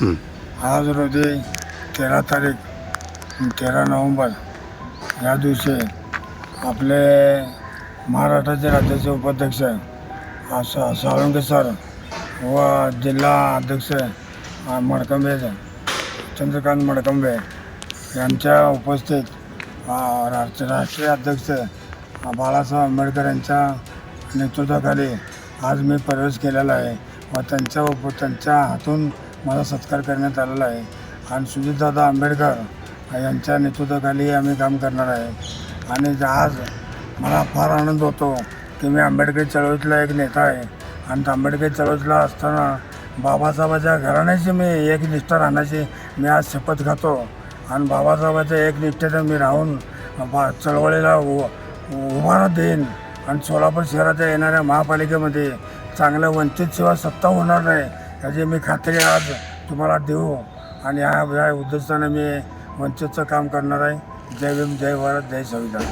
आज रोजी तेरा तारीख तेरा नोव्हेंबर या दिवशी आपले महाराष्ट्राचे राज्याचे उपाध्यक्ष असं साळुंके सर व जिल्हा अध्यक्ष मडकंबे चंद्रकांत मडकंबे यांच्या उपस्थित राष्ट्र राष्ट्रीय अध्यक्ष बाळासाहेब आंबेडकर यांच्या नेतृत्वाखाली आज मी प्रवेश केलेला आहे व त्यांच्या उप त्यांच्या हातून माझा सत्कार करण्यात आलेला आहे. आणि सुजितदादा आंबेडकर यांच्या नेतृत्वाखाली आम्ही काम करणार आहे. आणि आज मला फार आनंद होतो की मी आंबेडकर चळवळीतला एक नेता आहे. आणि आंबेडकर चळवळीतला असताना बाबासाहेबाच्या घराण्याची मी एक निष्ठा राहण्याची मी आज शपथ खातो आणि बाबासाहेबाच्या एक निष्ठेनं मी राहून बा चळवळीला उ उभारा देईन आणि सोलापूर शहराच्या येणाऱ्या महापालिकेमध्ये चांगल्या वंचित सेवा सत्ता होणार नाही. याची मी खात्री आज तुम्हाला देऊ आणि ह्या या उद्देशाने मी वंचितचं काम करणार आहे. जय भीम जय भारत जय संविधान.